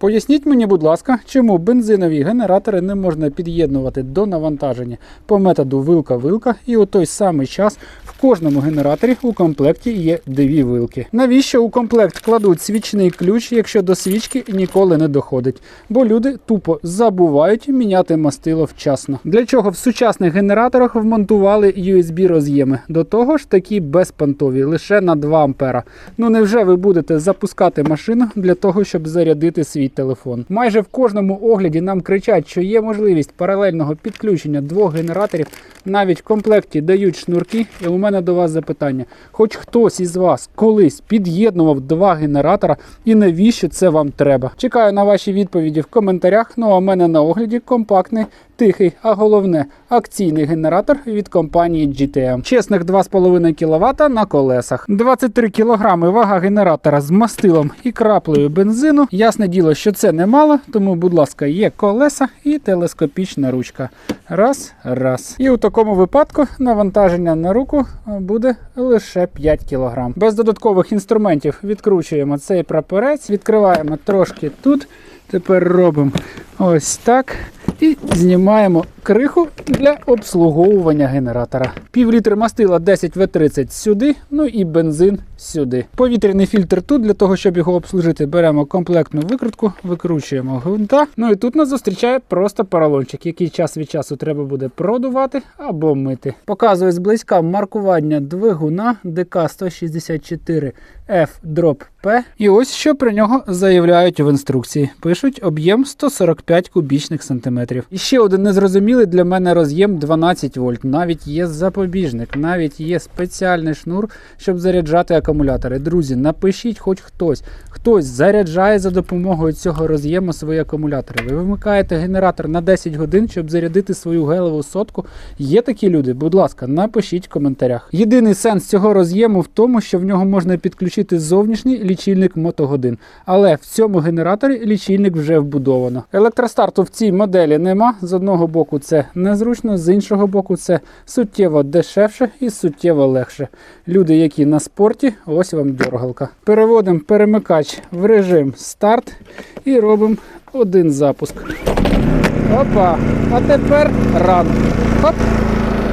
Поясніть мені, будь ласка, чому бензинові генератори не можна під'єднувати до навантаження по методу вилка-вилка, і у той самий час в кожному генераторі у комплекті є дві вилки. Навіщо у комплект кладуть свічний ключ, якщо до свічки ніколи не доходить? Бо люди тупо забувають міняти мастило вчасно. Для чого в сучасних генераторах вмонтували USB роз'єми? До того ж такі безпонтові, лише на 2 ампера. Ну невже ви будете запускати машину для того, щоб зарядити свій телефон? Майже в кожному огляді нам кричать, що є можливість паралельного підключення двох генераторів. Навіть в комплекті дають шнурки. І у мене до вас запитання: хоч хтось із вас колись під'єднував два генератора, і навіщо це вам треба? Чекаю на ваші відповіді в коментарях. Ну а в мене на огляді компактний. Тихий, а головне акційний генератор від компанії GTM. Чесних 2,5 кВт на колесах. 23 кг вага генератора з мастилом і краплею бензину. Ясне діло, що це немало, тому, будь ласка, є колеса і телескопічна ручка. Раз, раз. І у такому випадку навантаження на руку буде лише 5 кг. Без додаткових інструментів відкручуємо цей прапорець, відкриваємо трошки тут. Тепер робимо ось так. І знімаємо криху для обслуговування генератора. Пів літри мастила 10В30 сюди, ну і бензин сюди. Повітряний фільтр тут для того, щоб його обслужити, беремо комплектну викрутку, викручуємо гвинта. Ну і тут нас зустрічає просто поролончик, який час від часу треба буде продувати або мити. Показує зблизька маркування двигуна ДК-164 F P. І ось що про нього заявляють в інструкції. Пишуть об'єм 145 кубічних сантиметрів. І ще один незрозумілий для мене роз'єм 12 вольт. Навіть є запобіжник, навіть є спеціальний шнур, щоб заряджати акумулятори. Друзі, напишіть хоч хтось. Хтось заряджає за допомогою цього роз'єму свої акумулятори. Ви вимикаєте генератор на 10 годин, щоб зарядити свою гелеву сотку. Є такі люди, будь ласка, напишіть в коментарях. Єдиний сенс цього роз'єму в тому, що в нього можна підключити зовнішній лічильник мотогодин. Але в цьому генераторі лічильник вже вбудовано. Електростарту в цій моделі нема. З одного боку це незручно, з іншого боку, це суттєво дешевше і суттєво легше. Люди, які на спорті, ось вам дергалка. Переводимо перемикач в режим старт і робимо один запуск. Опа! А тепер ран. Хоп!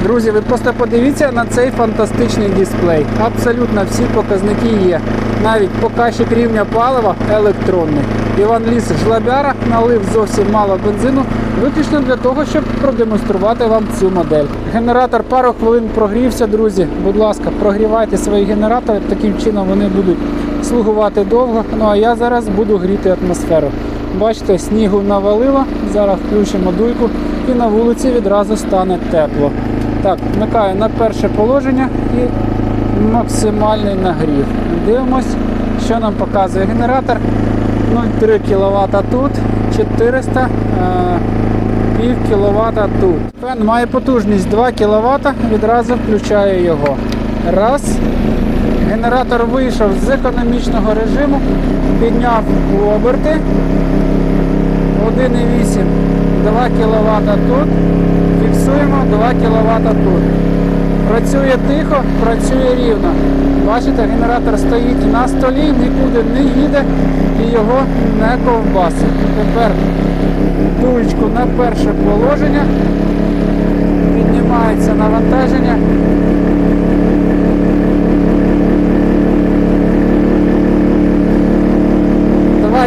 Друзі, ви просто подивіться на цей фантастичний дисплей. Абсолютно всі показники є. Навіть показчик рівня палива електронний. Іван Ліс жлобяра налив зовсім мало бензину, виключно для того, щоб продемонструвати вам цю модель. Генератор пару хвилин прогрівся, друзі. Будь ласка, прогрівайте свої генератори, таким чином вони будуть слугувати довго. Ну а я зараз буду гріти атмосферу. Бачите, снігу навалило. Зараз включимо дуйку і на вулиці відразу стане тепло. Так, вмикаю на перше положення і максимальний нагрів. Дивимось, що нам показує генератор. 0,3 кВт тут, 400 е, пів кВт тут. Фен має потужність 2 кВт, відразу включаю його. Раз. Генератор вийшов з економічного режиму, підняв оберти. 1,8, 2 кВт тут. Фіксуємо 2 кВт тут. Працює тихо, працює рівно. Бачите, генератор стоїть на столі, нікуди не їде і його не ковбасить. Тепер дуєчку на перше положення. Піднімається навантаження.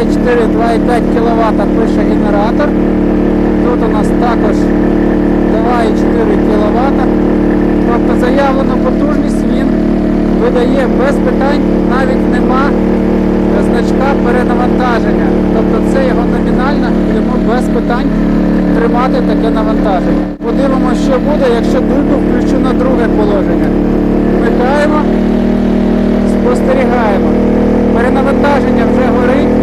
і 2,5 кВт пише генератор. Тут у нас також 2,4 кВт. Тобто заявлену потужність він видає без питань, навіть нема значка перенавантаження. Тобто це його номінально, йому без питань тримати таке навантаження. Подивимося, що буде, якщо дуйку включу на друге положення. Вмикаємо, спостерігаємо. Перенавантаження вже горить.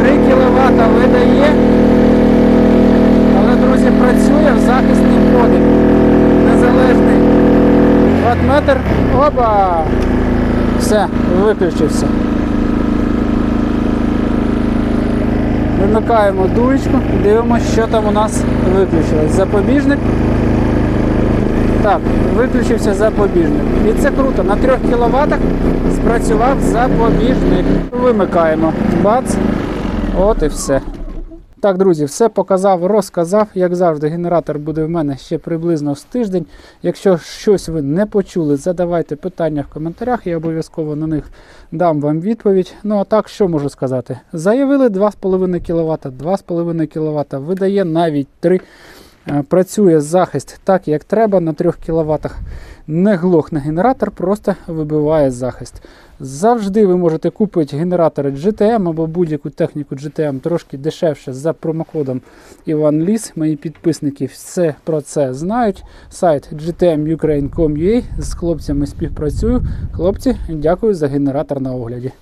3 кВт видає, але, друзі, працює в захисний подих. Незалежний ватметр. Опа! Все, виключився. Вимикаємо дуєчку, дивимося, що там у нас виключилось. Запобіжник. Так, виключився запобіжник. І це круто. На 3 кВт спрацював запобіжник. Вимикаємо. Бац. От і все. Так, друзі, все показав, розказав. Як завжди, генератор буде в мене ще приблизно з тиждень. Якщо щось ви не почули, задавайте питання в коментарях, я обов'язково на них дам вам відповідь. Ну а так, що можу сказати? Заявили 2,5 кВт, 2,5 кВт, видає навіть 3 Е, Працює захист так, як треба на 3 кВт. Не глохне генератор, просто вибиває захист. Завжди ви можете купити генератори GTM або будь-яку техніку GTM трошки дешевше за промокодом Іван Ліс. Мої підписники все про це знають. Сайт gtmukraine.com.ua з хлопцями співпрацюю. Хлопці, дякую за генератор на огляді.